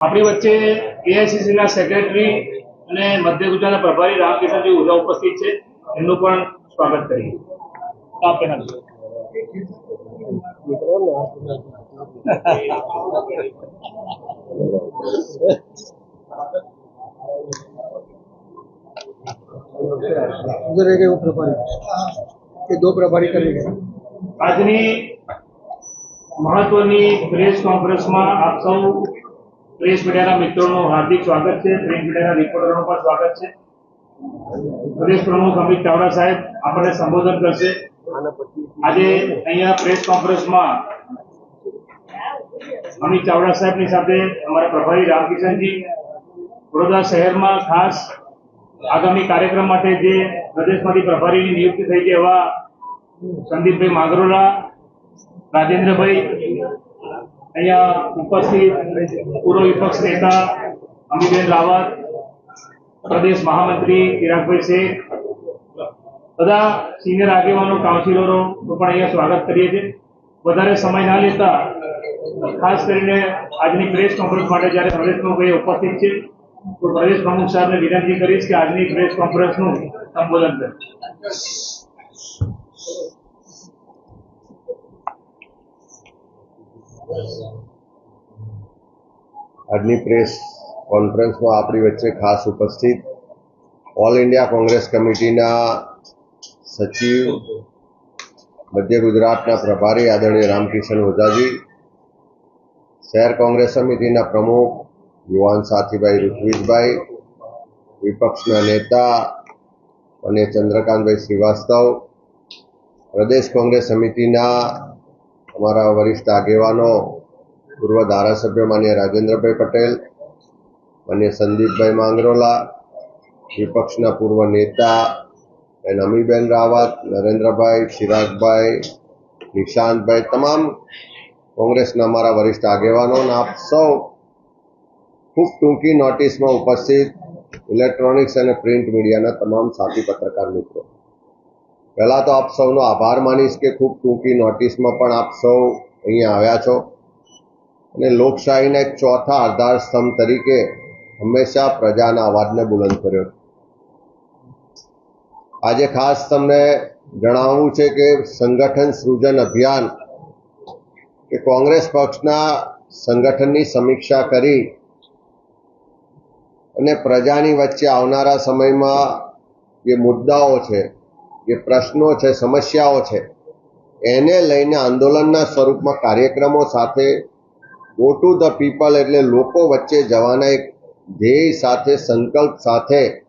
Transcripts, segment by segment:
આપણી વચ્ચે એઆઈસીસીના સેક્રેટરી અને મધ્ય ગુજરાતના પ્રભારી રામકિશનજી ઊર્જા ઉપસ્થિત છે. એમનું પણ સ્વાગત કરીએ. ઉધર પ્રભારી? કે દો પ્રભારી કરી ગયા? આજની મહત્વની પ્રેસ કોન્ફરન્સમાં આપ સૌ પ્રેસ મીડિયાના મિત્રોનું હાર્દિક સ્વાગત છે. પ્રેસ મીડિયાના રિપોર્ટરનું પણ સ્વાગત છે. પ્રદેશ પ્રમુખ અમિત ચાવડા સાહેબ આપણને સંબોધન કરશે. આજે અહીંયા પ્રેસ કોન્ફરન્સમાં અમિત ચાવડા સાહેબની સાથે અમારા પ્રભારી રામકિશનજી, વડોદરા શહેરમાં ખાસ આગામી કાર્યક્રમ માટે જે પ્રદેશમાંથી પ્રભારીની નિયુક્તિ થઈ છે એવા સંદીપભાઈ માગરોલા, રાજેન્દ્રભાઈ અહીંયા ઉપસ્થિત પૂર્વ વિપક્ષ નેતા અમીબેન રાવત, પ્રદેશ મહામંત્રી ચિરાગભાઈ શેખ, બધા સિનિયર આગેવાનો કાઉન્સિલરોનું પણ અહીંયા સ્વાગત કરીએ છીએ. વધારે સમય ના લેતા, ખાસ કરીને આજની પ્રેસ કોન્ફરન્સ માટે જ્યારે પ્રદેશ પ્રમુખભાઈ ઉપસ્થિત છે, તો પ્રદેશ પ્રમુખ સાહેબને વિનંતી કરીશ કે આજની પ્રેસ કોન્ફરન્સનું સંબોધન કરે. આજની પ્રેસ કોન્ફરન્સમાં આપણી વચ્ચે ખાસ ઉપસ્થિત ઓલ ઇન્ડિયા કોંગ્રેસ કમિટીના સચિવ, મધ્ય ગુજરાતના પ્રભારી આદરણીય રામકિશન ઓઝાજી શહેર કોંગ્રેસ સમિતિના પ્રમુખ યુવાન સાથીભાઈ ઋત્વિજભાઈ, વિપક્ષના નેતા અને ચંદ્રકાંતભાઈ શ્રીવાસ્તવ, પ્રદેશ કોંગ્રેસ સમિતિના અમારા વરિષ્ઠ આગેવાનો, પૂર્વ ધારાસભ્ય માન્ય રાજેન્દ્રભાઈ પટેલ, માન્ય સંદીપભાઈ માંગરોલા, વિપક્ષના પૂર્વ નેતા એન અમીબેન રાવત, નરેન્દ્રભાઈ ચિરાગભાઈ નિશાંતભાઈ, તમામ કોંગ્રેસના અમારા વરિષ્ઠ આગેવાનો આપ સૌ ખૂબ ટૂંકી નોટિસમાં ઉપસ્થિત ઇલેક્ટ્રોનિક્સ અને પ્રિન્ટ મીડિયાના તમામ સાથી પત્રકાર મિત્રો. પહેલાં તો આપ સૌનો આભાર માનીશ કે ખૂબ ટૂંકી નોટિસમાં પણ આપ સૌ અહીંયા આવ્યા છો. અને લોકશાહીના એક ચોથા આધાર સ્તંભ તરીકે હંમેશા પ્રજાના અવાજને બુલંદ કર્યો આજે ખાસ તમને જણાવવું છે કે સંગઠન સૃજન અભિયાન કે કોંગ્રેસ પક્ષના સંગઠનની સમીક્ષા કરી અને પ્રજાની વચ્ચે આવનારા સમયમાં જે મુદ્દાઓ છે જે પ્રશ્નો છે, સમસ્યાઓ છે, એને લઈને આંદોલનના સ્વરૂપમાં કાર્યક્રમો સાથે ગો ટુ ધ પીપલ એટલે લોકો વચ્ચે જવાના એક ધ્યેય સાથે, સંકલ્પ સાથે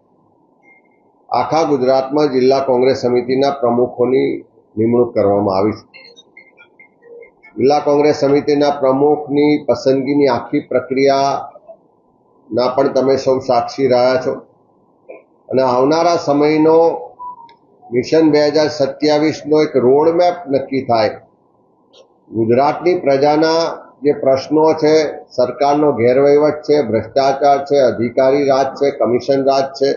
આખા ગુજરાતમાં જિલ્લા કોંગ્રેસ સમિતિના પ્રમુખોની નિમણૂક કરવામાં આવી છે. જિલ્લા કોંગ્રેસ સમિતિના પ્રમુખની પસંદગીની આખી પ્રક્રિયાના પણ તમે સૌ સાક્ષી રહ્યા છો. અને આવનારા સમયનો મિશન બે હજાર સત્યાવીસનો એક રોડમેપ નક્કી થાય. ગુજરાતની પ્રજાના જે પ્રશ્નો છે, સરકારનો ગેરવહીવટ છે, ભ્રષ્ટાચાર છે, અધિકારી રાજ છે, કમિશન રાજ છે,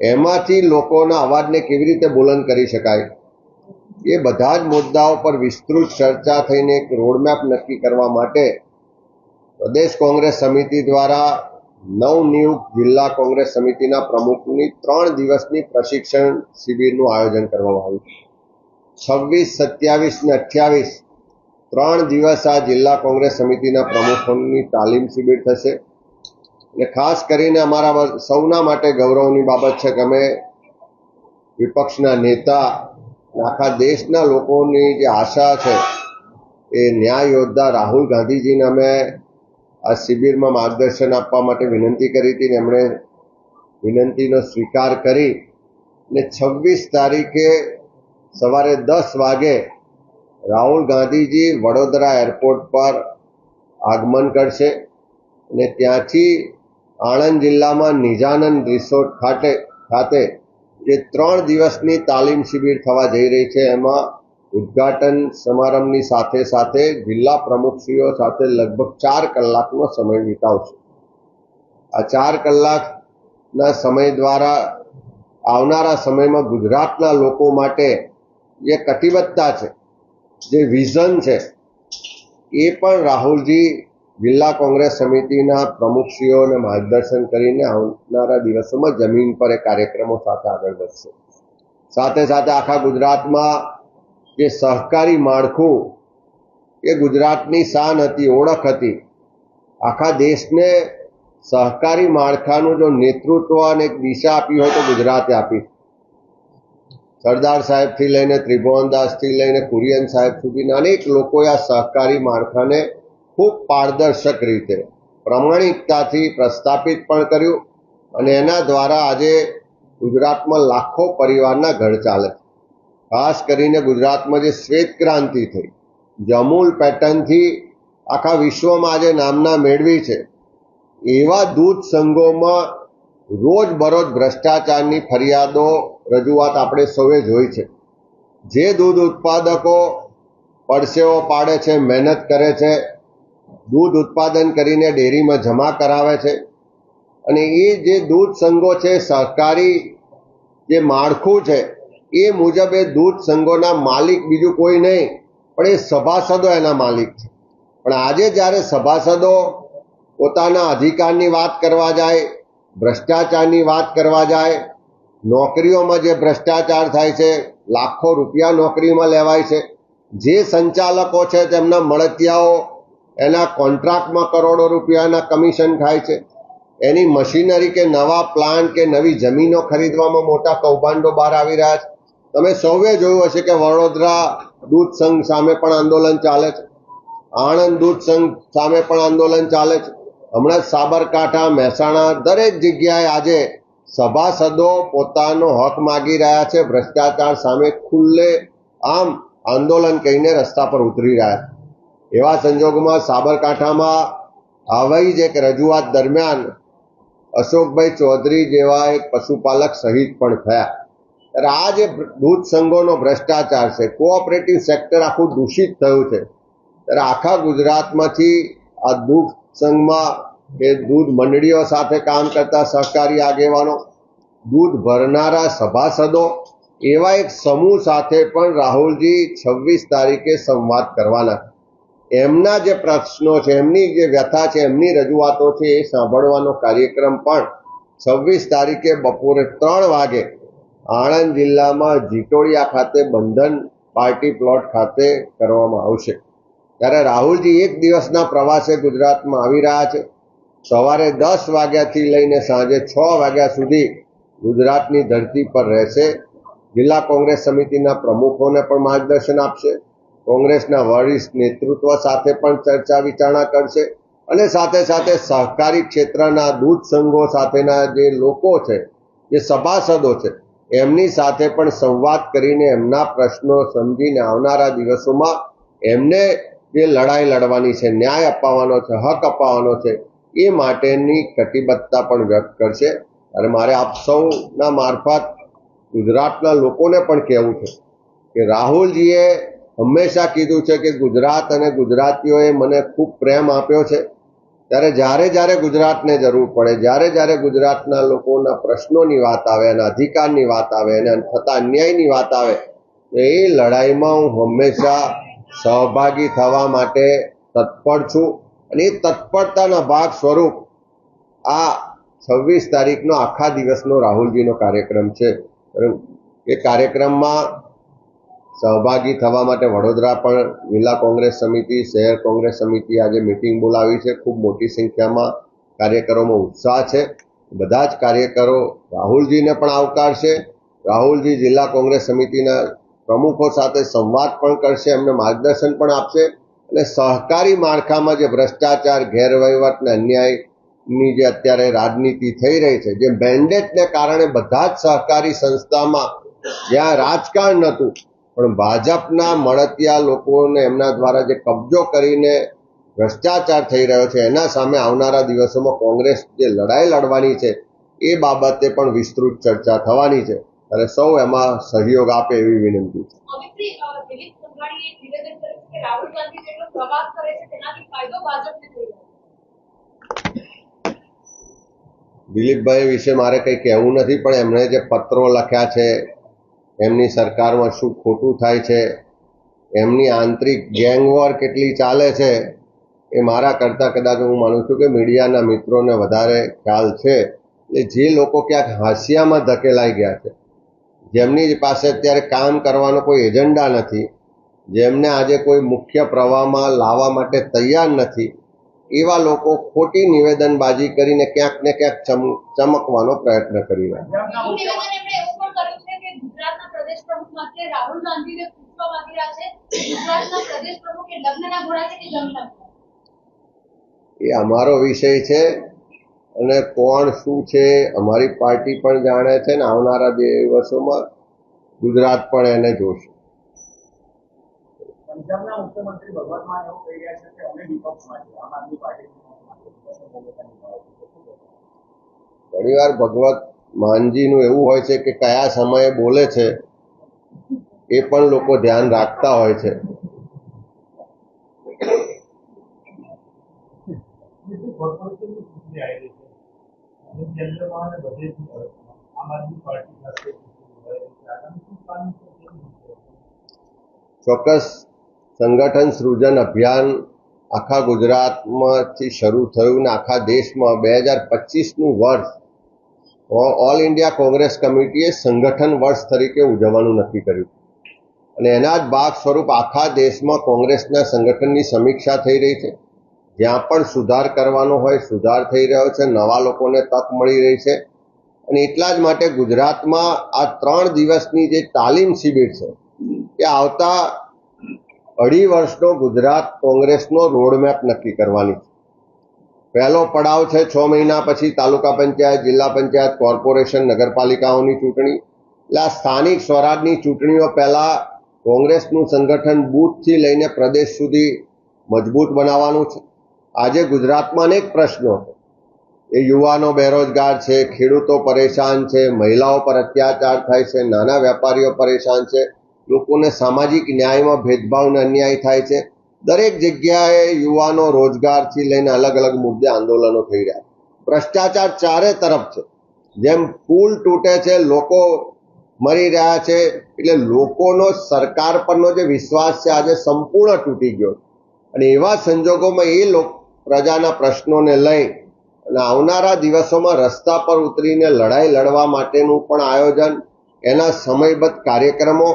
એમાંથી લોકોના અવાજને કેવી રીતે બુલંદ કરી શકાય? એ બધા જ મુદ્દાઓ પર વિસ્તૃત ચર્ચા થઈને એક રોડમેપ નક્કી કરવા માટે પ્રદેશ કોંગ્રેસ સમિતિ દ્વારા નવનિયુક્ત જિલ્લા કોંગ્રેસ સમિતિના પ્રમુખની ત્રણ દિવસની પ્રશિક્ષણ શિબિરનું આયોજન કરવામાં આવ્યું છવ્વીસ, સત્યાવીસ ને અઠ્યાવીસ ત્રણ દિવસ આ જિલ્લા કોંગ્રેસ સમિતિના પ્રમુખોની તાલીમ શિબિર થશે. અને ખાસ કરીને અમારા સૌના માટે ગૌરવની બાબત છે કે અમે વિપક્ષના નેતા આખા દેશના લોકોની જે આશા છે એ ન્યાય યોદ્ધા રાહુલ ગાંધીજીને અમે આ શિબિરમાં માર્ગદર્શન આપવા માટે વિનંતી કરી હતી ને એમણે વિનંતીનો સ્વીકાર કરી ને છવ્વીસ તારીખે સવારે દસ વાગે રાહુલ ગાંધીજી વડોદરા એરપોર્ટ પર આગમન કરશે અને ત્યાંથી આણંદ જિલ્લામાં નિજાનંદ રિસોર્ટ ખાતે ખાતે જે ત્રણ દિવસની તાલીમ શિબિર થવા જઈ રહી છે, એમાં ઉદ્ઘાટન સમારંભની સાથે સાથે જિલ્લા પ્રમુખશ્રીઓ સાથે લગભગ ચાર કલાકનો સમય વિતાવશે. આ ચાર કલાકના સમય દ્વારા આવનારા સમયમાં ગુજરાતના લોકો માટે જે કટિબદ્ધતા છે, જે વિઝન છે, એ પણ રાહુલજી જિલ્લા કોંગ્રેસ સમિતિના પ્રમુખશ્રીઓને માર્ગદર્શન કરીને આવનારા દિવસોમાં જમીન પર એ કાર્યક્રમો સાથે આગળ વધશે. સાથે સાથે આખા ગુજરાતમાં જે સહકારી માળખું એ ગુજરાતની શાન હતી, ઓળખ હતી. આખા દેશને સહકારી માળખાનું જો નેતૃત્વ અને એક દિશા આપી હોય તો ગુજરાતે આપી. સરદાર સાહેબથી લઈને ત્રિભુવનદાસથી લઈને, કુરિયન સાહેબ સુધીના અનેક લોકોએ આ સહકારી માળખાને ખૂબ પારદર્શક રીતે, પ્રમાણિકતાથી પ્રસ્થાપિત પણ કર્યું અને એના દ્વારા આજે ગુજરાતમાં લાખો પરિવારના ઘર ચાલે છે. ખાસ કરીને ગુજરાતમાં જે શ્વેત ક્રાંતિ થઈ, જે અમૂલ પેટર્નથી આખા વિશ્વમાં આજે નામના મેળવી છે, એવા દૂધ સંઘોમાં રોજ બરોજ ભ્રષ્ટાચારની ફરિયાદો રજૂઆત આપણે સૌએ જોઈ છે. જે દૂધ ઉત્પાદકો પરસેવો પાડે છે, મહેનત કરે છે, દૂધ ઉત્પાદન કરીને ડેરીમાં જમા કરાવે છે અને એ જે દૂધ સંઘો છે, સરકારી જે માળખું છે એ મુજબ એ દૂધ સંઘોના માલિક બીજું કોઈ નહીં, પણ એ સભાસદો એના માલિક છે. પણ આજે જ્યારે સભાસદો પોતાના અધિકારની વાત કરવા જાય, ભ્રષ્ટાચારની વાત કરવા જાય, નોકરીઓમાં જે ભ્રષ્ટાચાર થાય છે, લાખો રૂપિયા નોકરીમાં લેવાય છે, જે સંચાલકો છે તેમના મળતિયાઓ એના કોન્ટ્રાક્ટમાં કરોડો રૂપિયાના કમિશન ખાય છે. એની મશીનરી કે નવા પ્લાન્ટ કે નવી જમીનો ખરીદવામાં મોટા કૌભાંડો બહાર આવી રહ્યા છે. તમે સૌએ જોયું હશે કે વડોદરા દૂધ સંઘ સામે પણ આંદોલન ચાલે છે. આણંદ દૂધ સંઘ સામે પણ આંદોલન ચાલે છે. હમણાં સાબરકાંઠા, મહેસાણા દરેક જગ્યાએ આજે સભાસદો પોતાનો હક માગી રહ્યા છે, ભ્રષ્ટાચાર સામે ખુલ્લે આમ આંદોલન કહીને રસ્તા પર ઉતરી રહ્યા છે. એવા સંજોગોમાં સાબરકાંઠામાં આવી જ એક રજૂઆત દરમિયાન અશોકભાઈ ચૌધરી જેવા એક પશુપાલક શહીદ પણ થયા. દૂધ સંઘોનો ભ્રષ્ટાચાર છે કોઓપરેટિવ સેક્ટર આખું દૂષિત થયું છે. ત્યારે આખા ગુજરાતમાંથી આ દૂધ સંઘમાં કે દૂધ મંડળીઓ સાથે કામ કરતા સહકારી આગેવાનો, દૂધ ભરનારા સભાસદો, એવા એક સમૂહ સાથે પણ રાહુલજી છવ્વીસ તારીખે સંવાદ કરવાના એમના જે પ્રશ્નો છે, એમની જે વ્યથા છે, એમની રજૂઆતો છે એ સાંભળવાનો કાર્યક્રમ પણ છવ્વીસ તારીખે બપોરે ત્રણ વાગે આણંદ જિલ્લામાં જીટોડિયા ખાતે બંધન પાર્ટી પ્લોટ ખાતે કરવામાં આવશે. ત્યારે રાહુલજી એક દિવસના પ્રવાસે ગુજરાતમાં આવી રહ્યા છે. સવારે દસ વાગ્યાથી લઈને સાંજે છ વાગ્યા સુધી ગુજરાતની ધરતી પર રહેશે. જિલ્લા કોંગ્રેસ સમિતિના પ્રમુખોને પણ માર્ગદર્શન આપશે. કોંગ્રેસના વરિષ્ઠ નેતૃત્વ સાથે પણ ચર્ચા વિચારણા કરશે અને સાથે સાથે સહકારી ક્ષેત્રના દૂધ સંઘો સાથેના જે લોકો છે, જે સભાસદો છે એમની સાથે પણ સંવાદ કરીને એમના પ્રશ્નો સમજીને આવનારા દિવસોમાં એમને જે લડાઈ લડવાની છે, ન્યાય અપાવવાનો છે, હક અપાવવાનો છે, એ માટેની કટિબદ્ધતા પણ વ્યક્ત કરશે. અને મારે આપ સૌના મારફત ગુજરાતના લોકોને પણ કહેવું છે કે રાહુલજીએ હંમેશા કીધું છે કે ગુજરાત અને ગુજરાતીઓએ મને ખૂબ પ્રેમ આપ્યો છે. ત્યારે જ્યારે જ્યારે ગુજરાતને જરૂર પડે, જ્યારે જ્યારે ગુજરાતના લોકોના પ્રશ્નોની વાત આવે અને અધિકારની વાત આવે અને થતા અન્યાયની વાત આવે, તો એ લડાઈમાં હું હંમેશા સહભાગી થવા માટે તત્પર છું. અને એ તત્પરતાના ભાગ સ્વરૂપ આ છવ્વીસ તારીખનો આખા દિવસનો રાહુલજીનો કાર્યક્રમ છે. એ કાર્યક્રમમાં સહભાગી થવા માટે વડોદરા પણ જિલ્લા કોંગ્રેસ સમિતિ, શહેર કોંગ્રેસ સમિતિ આજે મિટિંગ બોલાવી છે. ખૂબ મોટી સંખ્યામાં કાર્યકરોમાં ઉત્સાહ છે. બધા જ કાર્યકરો રાહુલજીને પણ આવકારશે. રાહુલજી જિલ્લા કોંગ્રેસ સમિતિના પ્રમુખો સાથે સંવાદ પણ કરશે, એમને માર્ગદર્શન પણ આપશે અને સહકારી માળખામાં જે ભ્રષ્ટાચાર, ગેરવહીવટ ને અન્યાયની જે અત્યારે રાજનીતિ થઈ રહી છે, જે મેન્ડેટને કારણે બધા જ સહકારી સંસ્થામાં જ્યાં રાજકારણ નહોતું પણ ભાજપના મળતિયા લોકોને એમના દ્વારા જે કબજો કરીને ભ્રષ્ટાચાર થઈ રહ્યો છે એના સામે આવનારા દિવસોમાં કોંગ્રેસ જે લડાઈ લડવાની છે એ બાબતે પણ વિસ્તૃત ચર્ચા થવાની છે. અને સૌ એમાં સહયોગ આપે એવી વિનંતી છે. દિલીપભાઈ વિશે મારે કંઈ કહેવું નથી પણ એમણે જે પત્રો લખ્યા છે એમની સરકારમાં શું ખોટું થાય છે, એમની આંતરિક ગેંગવોર કેટલી ચાલે છે, એ મારા કરતાં કદાચ હું માનું છું કે મીડિયાના મિત્રોને વધારે ખ્યાલ છે એટલે જે લોકો ક્યાંક હાંસિયામાં ધકેલાઈ ગયા છે જેમની પાસે અત્યારે કામ કરવાનો કોઈ એજન્ડા નથી, જેમને આજે કોઈ મુખ્ય પ્રવાહમાં લાવવા માટે તૈયાર નથી, એવા લોકો ખોટી નિવેદનબાજી કરીને ક્યાંક ને ક્યાંક ચમ- ચમકવાનો પ્રયત્ન કરી રહ્યા છે. એવું નિવેદન એમણે એવું પણ કર્યું છે કે ગુજરાતના પ્રદેશ રાહુલ ગાંધીને પૂછવા માંગી રહ્યા છે ગુજરાતના પ્રદેશ પ્રમુખ એ લગ્નના ઘોડા છે કે જંગના એ અમારો વિષય છે અને કોણ શું છે અમારી પાર્ટી પણ જાણે છે ને આવનારા દિવસોમાં ગુજરાત પણ એને જોશે. પંજાબના મુખ્યમંત્રી ભગવત માન એવું કહી રહ્યા છે કે અમે વિપક્ષમાં છીએ આમ આદમી પાર્ટી ઘણીવાર ભગવત માનજીનું એવું હોય છે કે કયા સમયે બોલે છે એ પણ લોકો ધ્યાન રાખતા હોય છે. ચોક્કસ સંગઠન સૃજન અભિયાન આખા ગુજરાતમાંથી શરૂ થયું ને આખા દેશમાં બે હજાર પચીસનું વર્ષ ઓલ ઇન્ડિયા કોંગ્રેસ કમિટીએ સંગઠન વર્ષ તરીકે ઉજવવાનું નક્કી કર્યું. અને એના જ ભાગ સ્વરૂપ આખા દેશમાં કોંગ્રેસના સંગઠનની સમીક્ષા થઈ રહી છે. જ્યાં પણ સુધાર કરવાનો હોય, સુધાર થઈ રહ્યો છે, નવા લોકોને તક મળી રહી છે. અને એટલા જ માટે ગુજરાતમાં આ ત્રણ દિવસની જે તાલીમ શિબિર છે, એ આવતા અઢી વર્ષનો ગુજરાત કોંગ્રેસનો રોડમેપ નક્કી કરવાની છે. પહેલો પડાવ છે, છ મહિના પછી તાલુકા પંચાયત, જિલ્લા પંચાયત, કોર્પોરેશન, નગરપાલિકાઓની ચૂંટણી. એટલે આ સ્થાનિક સ્વરાજની ચૂંટણીઓ પહેલા કોંગ્રેસનું સંગઠન બૂથથી લઈને પ્રદેશ સુધી મજબૂત બનાવવાનું છે. આજે ગુજરાતમાં અનેક પ્રશ્નો છે. એ યુવાનો બેરોજગાર છે, ખેડૂતો પરેશાન છે, મહિલાઓ પર અત્યાચાર થાય છે, નાના વેપારીઓ પરેશાન છે, લોકોને સામાજિક ન્યાયમાં ભેદભાવને અન્યાય થાય છે. દરેક જગ્યાએ યુવાનો રોજગારથી લઈને અલગ અલગ મુદ્દે આંદોલનો થઈ રહ્યા ભ્રષ્ટાચાર ચારે તરફ છે. જેમ પુલ તૂટે છે, લોકો મરી રહ્યા છે એટલે લોકોનો સરકાર પરનો જે વિશ્વાસ છે આજે સંપૂર્ણ તૂટી ગયો અને એવા સંજોગોમાં એ લોક પ્રજાના પ્રશ્નોને લઈ અને આવનારા દિવસોમાં રસ્તા પર ઉતરીને લડાઈ લડવા માટેનું પણ આયોજન, એના સમયબદ્ધ કાર્યક્રમો,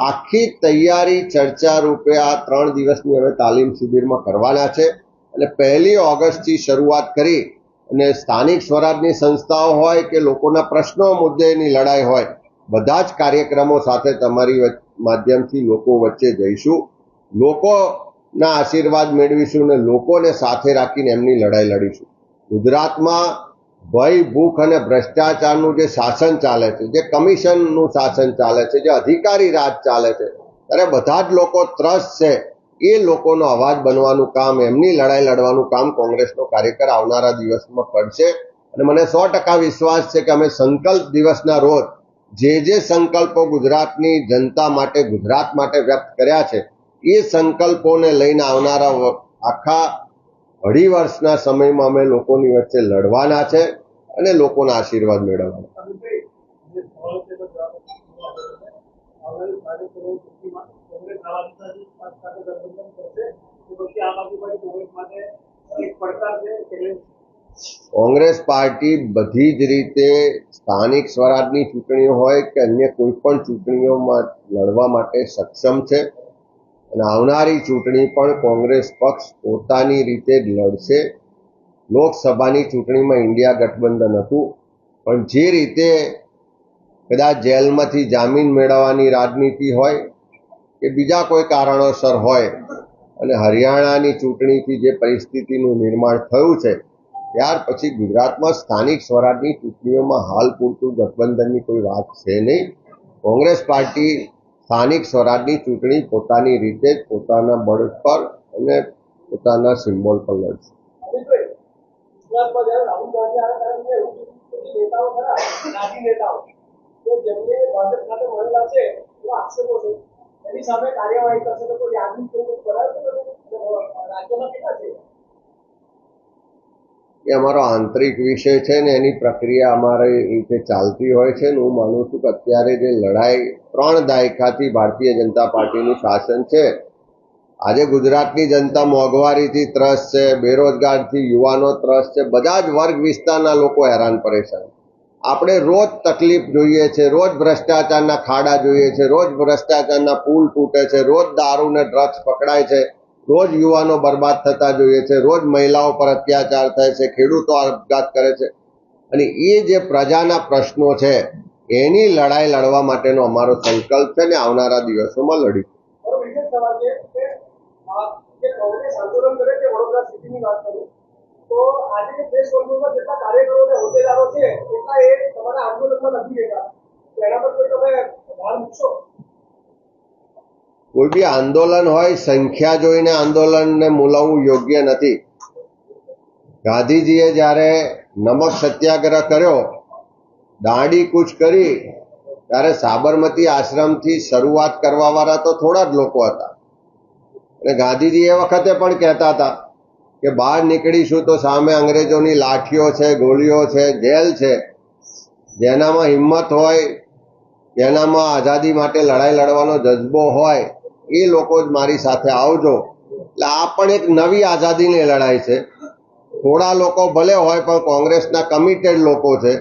આખી તૈયારી ચર્ચા રૂપે આ ત્રણ દિવસની હવે તાલીમ શિબિરમાં કરવાના છે. અને પહેલી ઓગસ્ટથી શરૂઆત કરી અને સ્થાનિક સ્વરાજની સંસ્થાઓ હોય કે લોકોના પ્રશ્નો મુદ્દેની લડાઈ હોય બધા જ કાર્યક્રમો સાથે તમારી માધ્યમથી લોકો વચ્ચે જઈશું. લોકોના આશીર્વાદ મેળવીશું અને લોકોને સાથે રાખીને એમની લડાઈ લડીશું. ગુજરાતમાં ભય, ભૂખ અને ભ્રષ્ટાચારનું જે શાસન ચાલે છે, જે કમિશનનું શાસન ચાલે છે, જે અધિકારી રાજ ચાલે છે, ત્યારે બધા જ લોકો ત્રસ્ત છે. એ લોકોનો અવાજ બનવાનું કામ, એમની લડાઈ લડવાનું કામ કોંગ્રેસનો કાર્યકર આવનારા દિવસમાં કરશે. અને મને સો ટકા વિશ્વાસ છે કે અમે સંકલ્પ દિવસના રોજ જે જે સંકલ્પો ગુજરાતની જનતા માટે, ગુજરાત માટે વ્યક્ત કર્યા છે, એ સંકલ્પોને લઈને આવનારા આખા અઢી વર્ષના સમયમાં અમે લોકોની વચ્ચે લડવાના છે અને લોકોના આશીર્વાદ મેળવવાના છે. કોંગ્રેસ પાર્ટી બધી જ રીતે સ્થાનિક સ્વરાજની ચૂંટણીઓ હોય કે અન્ય કોઈ પણ ચૂંટણીઓમાં લડવા માટે સક્ષમ છે. અને આવનારી ચૂંટણી પણ કોંગ્રેસ પક્ષ પોતાની રીતે જ લડશે. લોકસભાની ચૂંટણીમાં ઇન્ડિયા ગઠબંધન હતું. પણ જે રીતે કદાચ જેલમાંથી જામીન મેળવવાની રાજનીતિ હોય કે બીજા કોઈ કારણોસર હોય અને હરિયાણાની ચૂંટણીથી જે પરિસ્થિતિનું નિર્માણ થયું છે ત્યાર પછી ગુજરાતમાં સ્થાનિક સ્વરાજની ચૂંટણીઓમાં હાલ પૂરતું ગઠબંધનની કોઈ વાત છે નહીં કોંગ્રેસ પાર્ટી સ્થાનિક સ્વરાજની ચૂંટણી પોતાની રીતે જ પોતાના બળ પર અને પોતાના સિમ્બોલ પર લડશે? રાજ્યમાં કેટલા છે એ અમારો આંતરિક વિષય છે ને એની પ્રક્રિયા અમારે રીતે ચાલતી હોય છે ને હું માનું છું કે અત્યારે જે લડાઈ ત્રણ દાયકાથી ભારતીય જનતા પાર્ટીનું શાસન છે, આજે ગુજરાતની જનતા મોંઘવારીથી ત્રસ્ત છે, બેરોજગારથી યુવાનો ત્રસ્ત છે, બધા જ વર્ગ વિસ્તારના લોકો હેરાન પરેશાન આપણે રોજ તકલીફ જોઈએ છે, રોજ ભ્રષ્ટાચારના ખાડા જોઈએ છે, રોજ ભ્રષ્ટાચારના પુલ તૂટે છે, રોજ દારૂ ને ડ્રગ્સ પકડાય છે. રોજ યુવાનો બરબાદ થતા જોઈએ છે, રોજ મહિલાઓ પર અત્યાચાર થાય છે, ખેડૂતો આપઘાત કરે છે. અને એ જે પ્રજાના પ્રશ્નો છે, એની લડાઈ લડવા માટેનો અમારો સંકલ્પ છે ને આવનારા દિવસોમાં જેટલા કાર્યકરો કોઈ બી આંદોલન હોય, સંખ્યા જોઈને આંદોલનને મૂલવવું યોગ્ય નથી. ગાંધીજીએ જ્યારે નમક સત્યાગ્રહ કર્યો, દાંડી કૂચ કરી, ત્યારે સાબરમતી આશ્રમથી શરૂઆત કરવાવાળા તો થોડા જ લોકો હતા. અને ગાંધીજી એ વખતે પણ કહેતા હતા કે બહાર નીકળીશું તો સામે અંગ્રેજોની લાઠીઓ છે, ગોળીઓ છે, જેલ છે. જેનામાં હિંમત હોય જેનામાં આઝાદી માટે લડાઈ લડવાનો જજ્બો હોય એ લોકો જ મારી સાથે આવજો. એટલે આ પણ એક નવી આઝાદીની લડાઈ છે. થોડા લોકો ભલે હોય પણ કોંગ્રેસના કમિટેડ લોકો છે.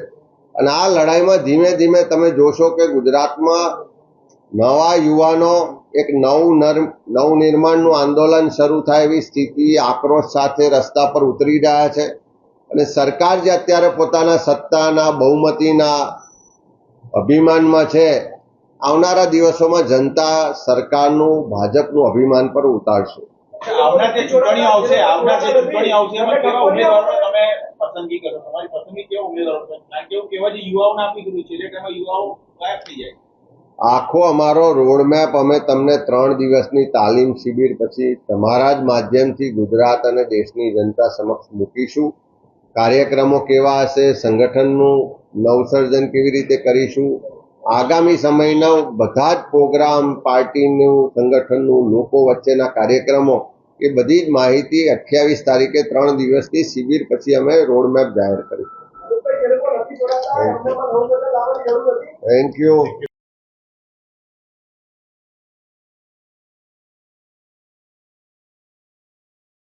અને આ લડાઈમાં ધીમે ધીમે તમે જોશો કે ગુજરાતમાં નવા યુવાનો એક નવું નર નવનિર્માણનું આંદોલન શરૂ થાય એવી સ્થિતિ, આક્રોશ સાથે રસ્તા પર ઉતરી રહ્યા છે. અને સરકાર જે અત્યારે પોતાના સત્તાના, બહુમતીના અભિમાનમાં છે આવનારા દિવસોમાં જનતા સરકારનું ભાજપનું અભિમાન પર ઉતારશે. આખો અમારો રોડમેપ અમે તમને ત્રણ દિવસની તાલીમ શિબિર પછી તમારા જ માધ્યમથી ગુજરાત અને દેશની જનતા સમક્ષ મૂકીશું. કાર્યક્રમો કેવા હશે સંગઠનનું નવસર્જન કેવી રીતે કરીશું આગામી સમયના બધા જ પ્રોગ્રામ પાર્ટીનું સંગઠનનું લોકો વચ્ચેના કાર્યક્રમો એ બધી જ માહિતી અઠ્યાવીસ તારીખે ત્રણ દિવસની શિબિર પછી અમે રોડમેપ જાહેર કરીશું. Thank you